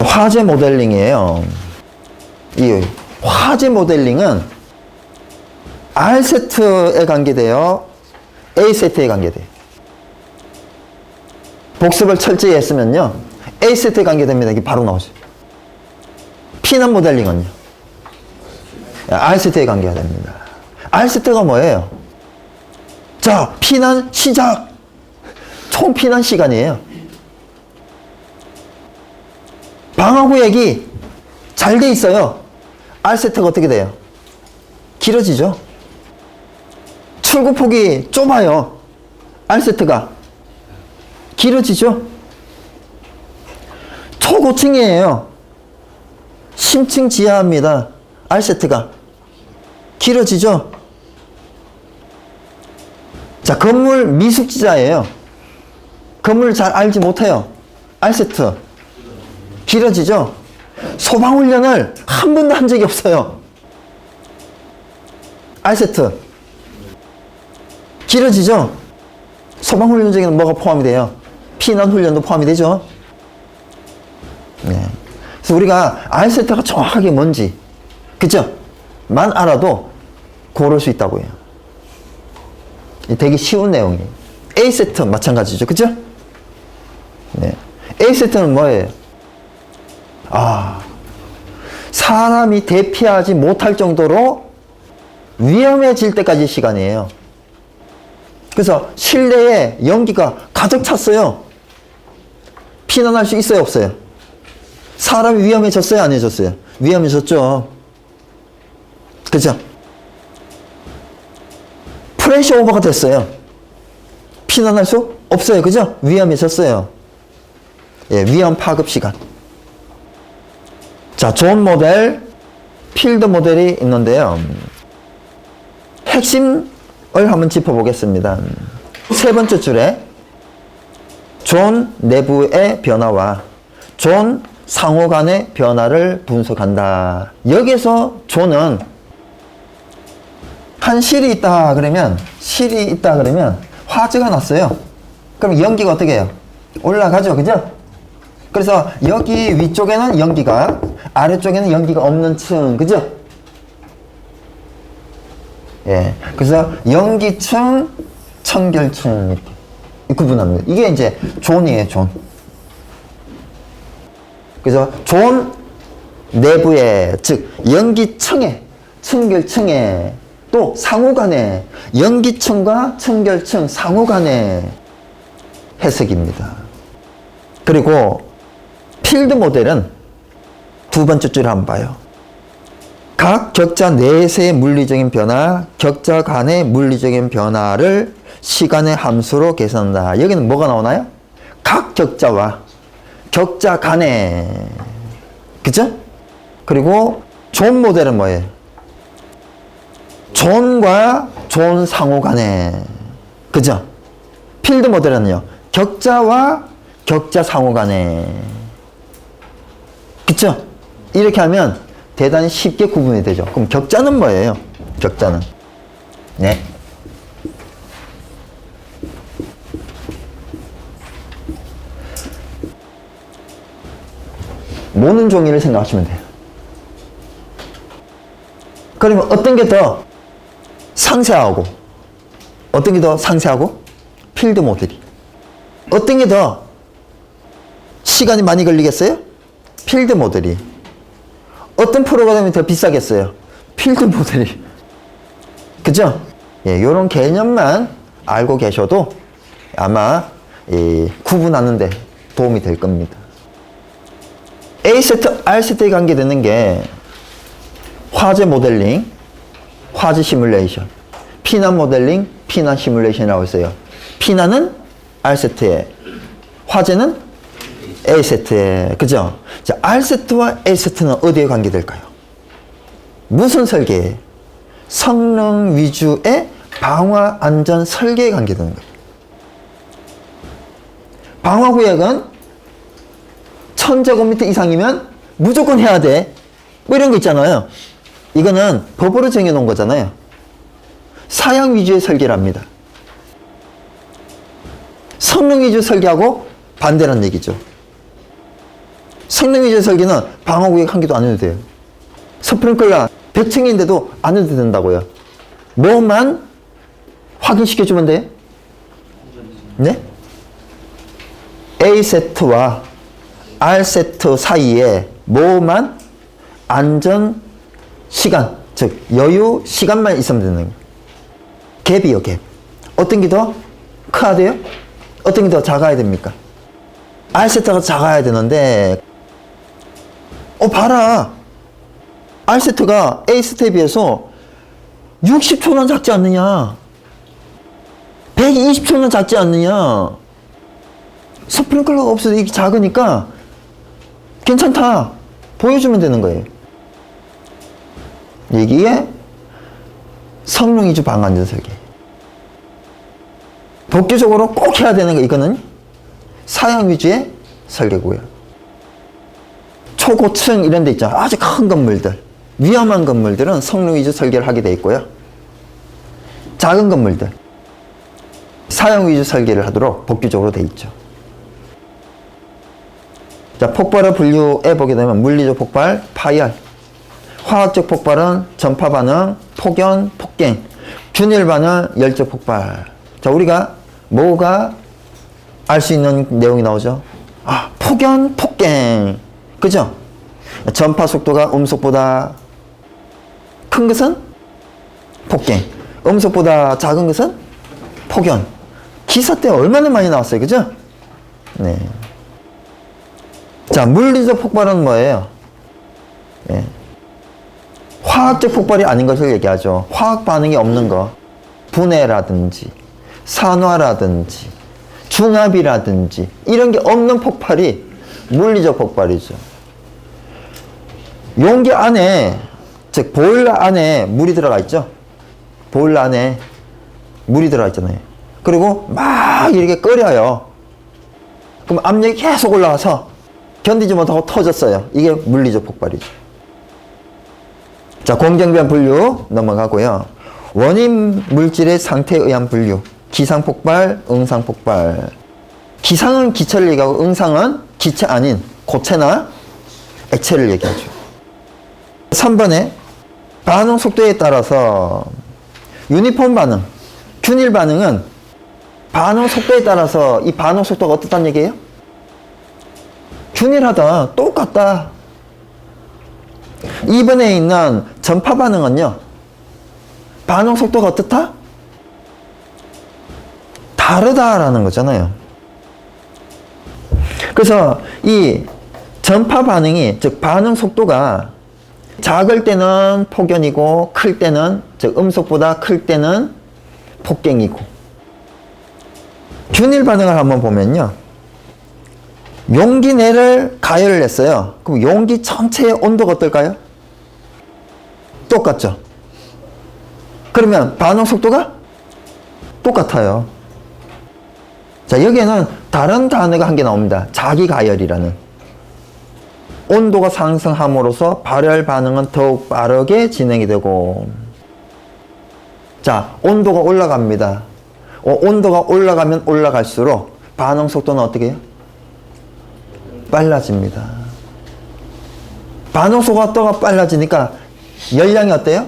화재 모델링이에요. 이 화재 모델링은 R 세트에 관계돼요. A 세트에 관계돼요. 복습을 철저히 했으면요. A 세트에 관계됩니다. 이게 바로 나오죠. 피난 모델링은요. R 세트에 관계가 됩니다. R 세트가 뭐예요? 자, 피난 시작! 총 피난 시간이에요. 방어구역이 잘 돼 있어요. R세트가 어떻게 돼요? 길어지죠? 출구 폭이 좁아요. R세트가 길어지죠? 초고층이에요. 심층 지하입니다. R세트가 길어지죠? 자, 건물 미숙지자예요. 건물을 잘 알지 못해요. R세트. 길어지죠? 소방훈련을 한 번도 한 적이 없어요. R세트. 길어지죠? 소방훈련 중에는 뭐가 포함이 돼요? 피난훈련도 포함이 되죠? 네. 그래서 우리가 R세트가 정확하게 뭔지, 그죠? 만 알아도 고를 수 있다고 해요. 이 되게 쉬운 내용이에요. A세트 마찬가지죠. 그죠? 네. A세트는 뭐예요? 아, 사람이 대피하지 못할 정도로 위험해질 때까지 시간이에요. 그래서 실내에 연기가 가득 찼어요. 피난할 수 있어요, 없어요? 사람이 위험해졌어요, 안 해졌어요? 위험해졌죠. 그죠? 프레셔 오버가 됐어요. 피난할 수 없어요. 그죠? 위험해졌어요. 예, 위험 파급 시간. 자, 존 모델, 필드 모델이 있는데요. 핵심을 한번 짚어보겠습니다. 세 번째 줄에 존 내부의 변화와 존 상호 간의 변화를 분석한다. 여기서 존은 한 실이 있다 그러면 실이 있다 그러면 화재가 났어요. 그럼 연기가 어떻게 해요? 올라가죠, 그죠? 그래서 여기 위쪽에는 연기가 아래쪽에는 연기가 없는 층, 그죠? 예, 그래서 연기층, 청결층 이렇게 구분합니다. 이게 이제 존이에요, 존. 그래서 존 내부에 즉 연기층에 청결층에 또 상호간에 연기층과 청결층 상호간의 해석입니다. 그리고 필드 모델은 두 번째 줄을 한번 봐요. 각 격자 내세의 물리적인 변화, 격자 간의 물리적인 변화를 시간의 함수로 계산한다. 여기는 뭐가 나오나요? 각 격자와 격자 간의 그죠? 그리고 존 모델은 뭐예요? 존과 존 상호 간의 그죠? 필드 모델은요. 격자와 격자 상호 간의 그쵸? 이렇게 하면 대단히 쉽게 구분이 되죠. 그럼 격자는 뭐예요? 격자는 네. 모는 종이를 생각하시면 돼요. 그러면 어떤 게 더 상세하고 어떤 게 더 상세하고 필드 모델이 어떤 게 더 시간이 많이 걸리겠어요? 필드 모델이 어떤 프로그램이 더 비싸겠어요? 필드 모델이 그죠? 예, 요런 개념만 알고 계셔도 아마 이 구분하는데 도움이 될 겁니다. A 세트, R 세트에 관계되는 게 화재 모델링, 화재 시뮬레이션, 피난 모델링, 피난 시뮬레이션이라고 있어요. 피난은 R 세트에, 화재는 A 세트에, 그죠? 자, R 세트와 A 세트는 어디에 관계될까요? 무슨 설계에? 성능 위주의 방화 안전 설계에 관계되는 거예요. 방화 구역은 1000제곱미터 이상이면 무조건 해야 돼. 뭐 이런 거 있잖아요. 이거는 법으로 정해놓은 거잖아요. 사양 위주의 설계랍니다. 성능 위주 설계하고 반대란 얘기죠. 성능 위주 설계는 방어 구역 한 개도 안 해도 돼요. 스프링클러 100층인데도 안 해도 된다고요. 뭐만 확인시켜주면 돼요? 네? A 세트와 R 세트 사이에 뭐만 안전 시간, 즉 여유 시간만 있으면 되는. 갭이요, 갭. 어떤 게 더 커야 돼요? 어떤 게 더 작아야 됩니까? R 세트가 작아야 되는데, 어, 봐라. R 세트가 A 세트에 비해서 60초는 작지 않느냐? 120초는 작지 않느냐? 스프링클러가 없어도 이게 작으니까 괜찮다. 보여주면 되는 거예요. 이게 성능 위주 방안전 설계. 독교적으로 꼭 해야 되는 거 이거는 사양 위주의 설계고요. 초고층 이런 데 있잖아. 아주 큰 건물들. 위험한 건물들은 성능 위주 설계를 하게 돼 있고요. 작은 건물들. 사용 위주 설계를 하도록 복귀적으로 돼 있죠. 자, 폭발을 분류해 보게 되면 물리적 폭발, 파열, 화학적 폭발은 전파 반응, 폭연, 폭갱, 균일 반응, 열적 폭발. 자, 우리가 뭐가 알 수 있는 내용이 나오죠? 아, 폭연, 폭갱. 그죠? 전파 속도가 음속보다 큰 것은 폭갱. 음속보다 작은 것은 폭연. 기사 때 얼마나 많이 나왔어요. 그죠? 네. 자, 물리적 폭발은 뭐예요? 예. 화학적 폭발이 아닌 것을 얘기하죠. 화학 반응이 없는 거. 분해라든지, 산화라든지, 중합이라든지, 이런 게 없는 폭발이 물리적 폭발이죠. 용기 안에, 즉, 보일러 안에 물이 들어가 있죠? 보일러 안에 물이 들어가 있잖아요. 그리고 막 이렇게 끓여요. 그럼 압력이 계속 올라와서 견디지 못하고 터졌어요. 이게 물리적 폭발이죠. 자, 공정변 분류 넘어가고요. 원인 물질의 상태에 의한 분류. 기상 폭발, 응상 폭발. 기상은 기체를 얘기하고 응상은 기체 아닌 고체나 액체를 얘기하죠. 3번에 반응 속도에 따라서 유니폼 반응, 균일 반응은 반응 속도에 따라서 이 반응 속도가 어떻다는 얘기예요? 균일하다, 똑같다. 2번에 있는 전파 반응은요, 반응 속도가 어떻다? 다르다라는 거잖아요. 그래서 이 전파 반응이, 즉 반응 속도가 작을 때는 폭연이고, 클 때는, 즉 음속보다 클 때는 폭갱이고, 균일 반응을 한번 보면요. 용기 내를 가열을 했어요. 그럼 용기 전체의 온도가 어떨까요? 똑같죠? 그러면 반응 속도가 똑같아요. 자, 여기에는 다른 단어가 한 개 나옵니다. 자기 가열이라는. 온도가 상승함으로써 발열 반응은 더욱 빠르게 진행이 되고. 자, 온도가 올라갑니다. 어, 온도가 올라가면 올라갈수록 반응 속도는 어떻게 해요? 빨라집니다. 반응 속도가 빨라지니까 열량이 어때요?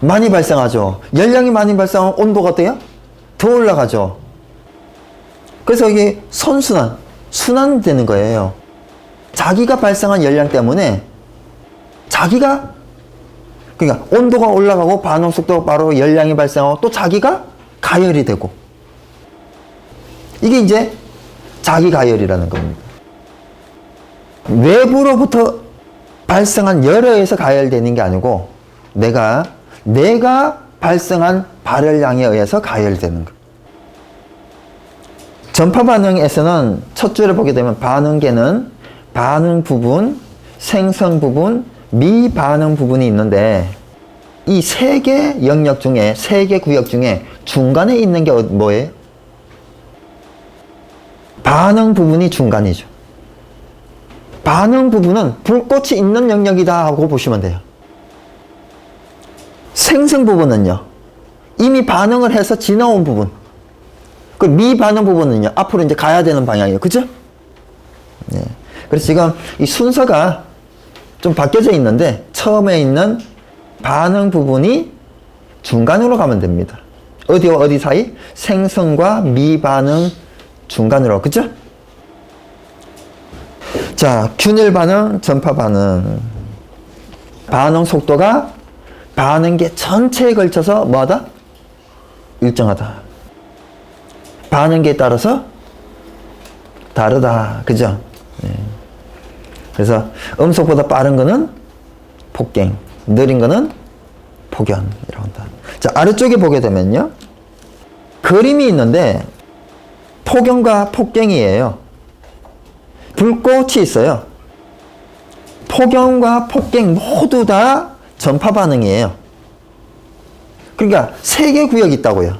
많이 발생하죠. 열량이 많이 발생하면 온도가 어때요? 더 올라가죠. 그래서 이게 선순환, 순환되는 거예요. 자기가 발생한 열량 때문에 자기가 그러니까 온도가 올라가고 반응 속도가 바로 열량이 발생하고 또 자기가 가열이 되고 이게 이제 자기 가열이라는 겁니다. 외부로부터 발생한 열에 의해서 가열되는 게 아니고 내가 내가 발생한 발열량에 의해서 가열되는 거. 전파 반응에서는 첫 줄을 보게 되면 반응계는 반응 부분, 생성 부분, 미반응 부분이 있는데 이 세 개 영역 중에 세 개 구역 중에 중간에 있는 게 어- 뭐예요? 반응 부분이 중간이죠. 반응 부분은 불꽃이 있는 영역이다 하고 보시면 돼요. 생성 부분은요. 이미 반응을 해서 지나온 부분. 그 미반응 부분은요. 앞으로 이제 가야 되는 방향이에요. 그죠? 네. 그래서 지금 이 순서가 좀 바뀌어져 있는데 처음에 있는 반응 부분이 중간으로 가면 됩니다. 어디와 어디 사이? 생성과 미반응 중간으로. 그죠? 자, 균일 반응, 전파 반응. 반응 속도가 반응계 전체에 걸쳐서 뭐하다? 일정하다. 반응계에 따라서 다르다. 그죠? 네. 그래서 음속보다 빠른 거는 폭갱, 느린 거는 폭연이라고 한다. 자, 아래쪽에 보게 되면요. 그림이 있는데 폭연과 폭갱이에요. 불꽃이 있어요. 폭연과 폭갱 모두 다 전파 반응이에요. 그러니까 세 개 구역이 있다고요.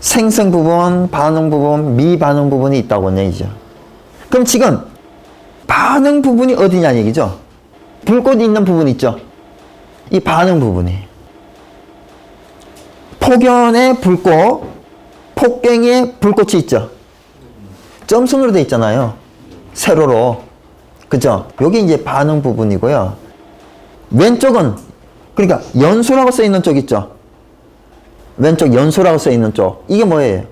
생성 부분, 반응 부분, 미반응 부분이 있다고 얘기죠. 그럼 지금 반응 부분이 어디냐 얘기죠? 불꽃이 있는 부분 있죠? 이 반응 부분이. 폭연의 불꽃, 폭갱의 불꽃이 있죠? 점선으로 돼 있잖아요. 세로로. 그죠? 여기 이제 반응 부분이고요. 왼쪽은, 그러니까 연소라고 써 있는 쪽 있죠? 왼쪽 연소라고 써 있는 쪽. 이게 뭐예요?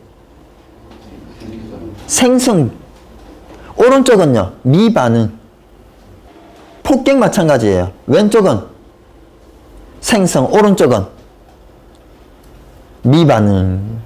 생성. 오른쪽은요, 미반응. 폭갱 마찬가지예요. 왼쪽은 생성, 오른쪽은 미반응.